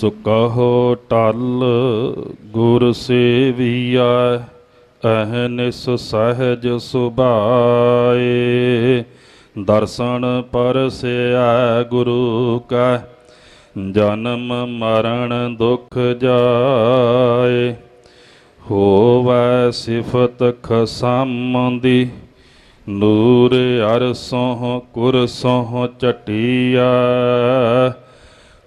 ਸੋ ਟਲ ਗੁਰ ਸੇਵੀਆ ਅਹਨਿਸ ਸਹਿਜ ਸੁਭਾਏ। ਦਰਸ਼ਨ ਪਰਸਿਆ ਗੁਰੂ ਕਾ, ਜਨਮ ਮਰਨ ਦੁਖ ਜਾਏ। ਹੋਵੈ ਸਿਫਤ ਖਸਮ ਦੀ ਨੂਰ ਅਰਸੋਂ ਕੁਰਸੋਂ ਚਟਿਆ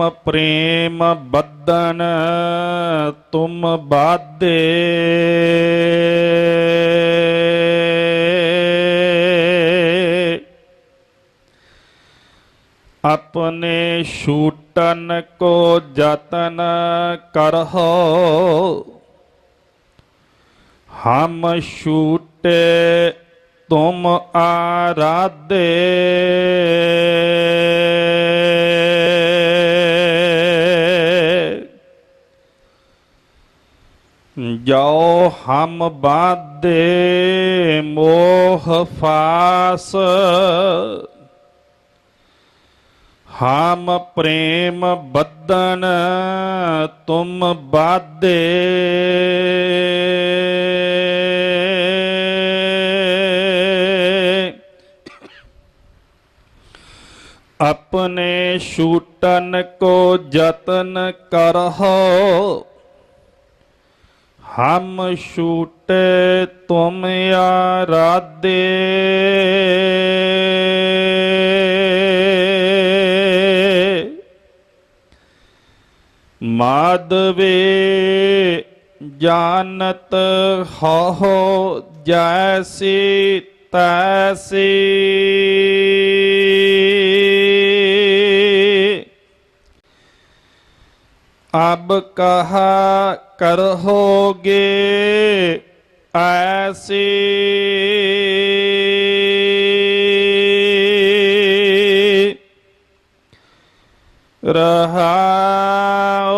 ਹਮ ਪ੍ਰੇਮ ਬੱਦਨ ਤੁਮ ਬਾਦੇ ਆਪਣੇ ਛੂਟਨ ਕੋ ਜਤਨ ਕਰਹੁ ਹਮ ਛੂਟੇ ਤੁਮ ਆਰਾਧੇ ਜੋ ਹਮ ਬਾਦੇ ਮੋਹ ਫਾਸ। ਹਮ ਪ੍ਰੇਮ ਬੱਦਨ ਤੁਮ ਬਾਦੇ ਆਪਣੇ ਛੂਟਨ ਕੋ ਜਤਨ ਕਰਹੁ। ਹਮ ਛੂਟੇ ਤੁਮ ਆਰਾਧੇ। ਮਾਧਵੇ ਜਾਣਤ ਹੋ ਜੈਸੀ ਤੈਸੀ। ਅਬ ਕਹਾ ਕਰੋਗੇ ਐਸੀ ਰਹਾਓ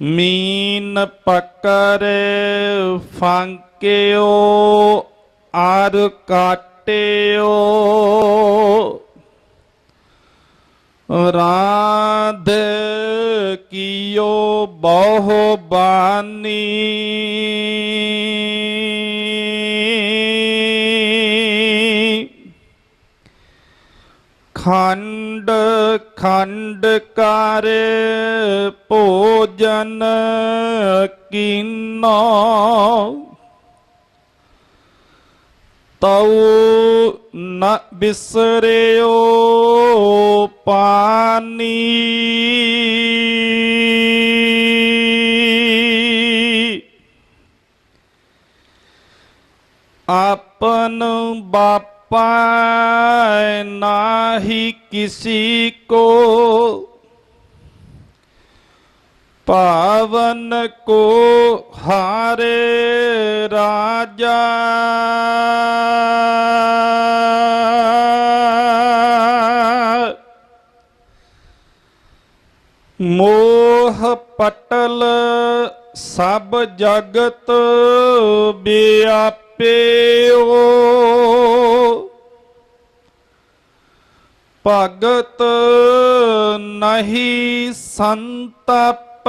ਮੀਨ ਪਕਰੇ ਫਾਂਕਿਓ ਆਰ ਕਾਟਿਓ ਰਾਧ ਕੀਓ ਬਹੁ ਬਾਨੀ। ਖੰਡ ਖੰਡ ਕਰ ਭੋਜਨ ਕੀਨੋ। ਤਉ ਨ ਬਿਸਰਿਓ ਪਾਨੀ। ਆਪਨ ਬਾਪਾ ਨਾਹੀ ਕਿਸੀ ਕੋ ਪਾਵਨ ਕੋ ਹਾਰੇ ਰਾਜਾ। ਮੋਹ ਪਟਲ ਸਭ ਜਗਤ ਵਿਆਪਿਓ। ਭਗਤ ਨਹੀਂ ਸੰਤਪ।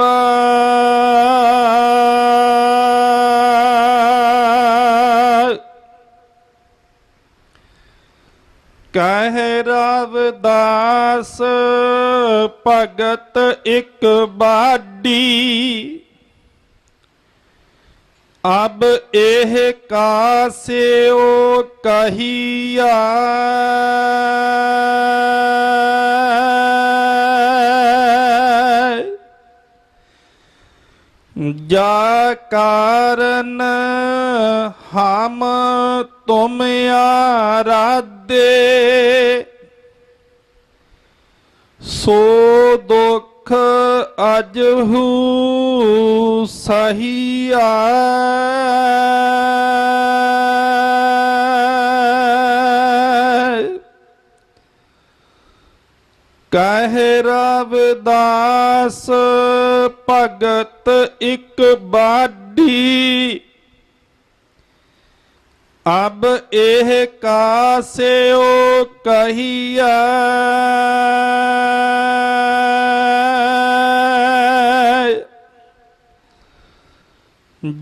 ਕਹਿ ਰਵਦਾਸ ਭਗਤ ਇੱਕ ਬਾਡੀ। ਅਬ ਇਹ ਕਾਸਿਓ ਕਹੀਆ। ਜਾ ਕਾਰਨ ਹਮ ਤੁਮ ਆਰਾਧੇ ਸੋ ਦੁਖ ਅਜਹੂ ਸਹੀਆ ਕਹਿ ਰਵਦਾਸ ਭਗਤ ਇੱਕ ਬਾਡੀ ਅਬ ਇਹ ਕਾਸਿਓ ਕਹੀਆ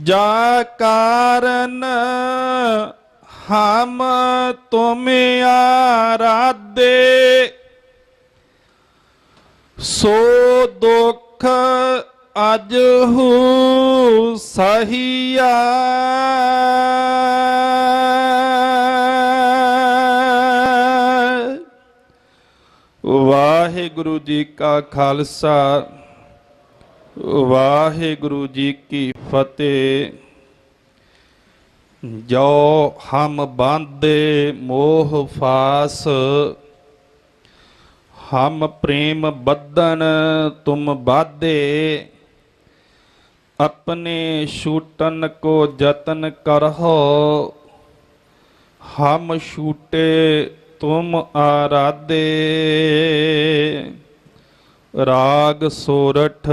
ਜਾ ਕਾਰਨ ਹਮ ਤੁਮ ਆਰਾਧੇ ਸੋ ਦੁਖ ਅਜ ਹੂ ਸਹੀਆ। ਵਾਹਿਗੁਰੂ ਜੀ ਕਾ ਖਾਲਸਾ, ਵਾਹਿਗੁਰੂ ਜੀ ਕੀ ਫਤਿਹ। ਜੋ ਹਮ ਬਾਂਦੇ ਮੋਹ ਫਾਸ, ਹਮ ਪ੍ਰੇਮ ਬੱਧਨ ਤੁਮ ਬਾਧੇ। ਆਪਣੇ ਛੂਟਨ ਕੋ ਯਤਨ ਕਰਹੁ, ਹਮ ਛੂਟੇ ਤੁਮ ਆਰਾਧੇ। ਰਾਗ ਸੋਰਠ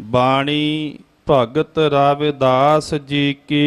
ਬਾਣੀ ਭਗਤ ਰਾਵਿਦਾਸ ਜੀ ਕੀ।